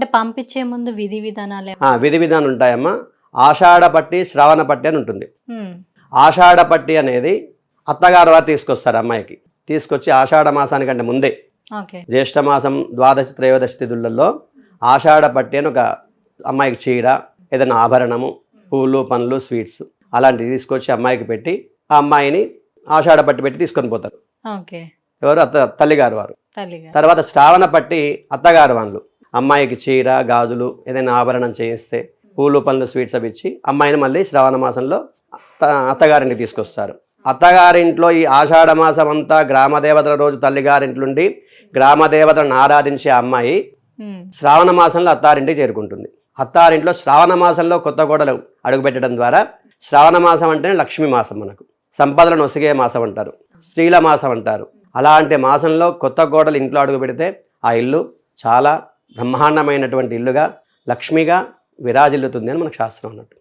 అంటే పంపించే ముందు విధి విధానాలు విధి విధానం ఉంటాయమ్మా. ఆషాఢ పట్టి శ్రావణ పట్టి అని ఉంటుంది. ఆషాఢ పట్టి అనేది అత్తగారు వారు తీసుకొస్తారు అమ్మాయికి. తీసుకొచ్చి ఆషాఢ మాసానికంటే ముందే జ్యేష్ఠ మాసం ద్వాదశి త్రయోదశి తిథులలో ఆషాఢ పట్టి అని ఒక అమ్మాయికి చీర ఏదైనా ఆభరణము పూలు పండ్లు స్వీట్స్ అలాంటివి తీసుకొచ్చి అమ్మాయికి పెట్టి ఆ అమ్మాయిని ఆషాఢ పట్టి పెట్టి తీసుకొని పోతారు. ఎవరు? అత్త తల్లిగారు వారు. తర్వాత శ్రావణ పట్టి అత్తగారు వాళ్ళు. అమ్మాయికి చీర గాజులు ఏదైనా ఆభరణం చేయిస్తే పూలు పండ్లు స్వీట్స్ అవి ఇచ్చి అమ్మాయిని మళ్ళీ శ్రావణ మాసంలో అత్త అత్తగారింటికి తీసుకొస్తారు. అత్తగారింట్లో ఈ ఆషాఢ మాసం అంతా గ్రామ దేవతల రోజు తల్లిగారింట్లుండి గ్రామ దేవతలను ఆరాధించే అమ్మాయి శ్రావణ మాసంలో అత్తారింటికి చేరుకుంటుంది. అత్తారింట్లో శ్రావణ మాసంలో కొత్త గోడలు అడుగుపెట్టడం ద్వారా శ్రావణ మాసం అంటేనే లక్ష్మీ మాసం మనకు. సంపదలను ఒసిగే మాసం అంటారు. స్త్రీల మాసం అంటారు. అలాంటి మాసంలో కొత్త గోడలు ఇంట్లో అడుగు పెడితే ఆ ఇల్లు చాలా బ్రహ్మాండమైనటువంటి ఇల్లుగా లక్ష్మిగా విరాజిల్లుతుంది అని మనకు శాస్త్రం అన్నట్టు.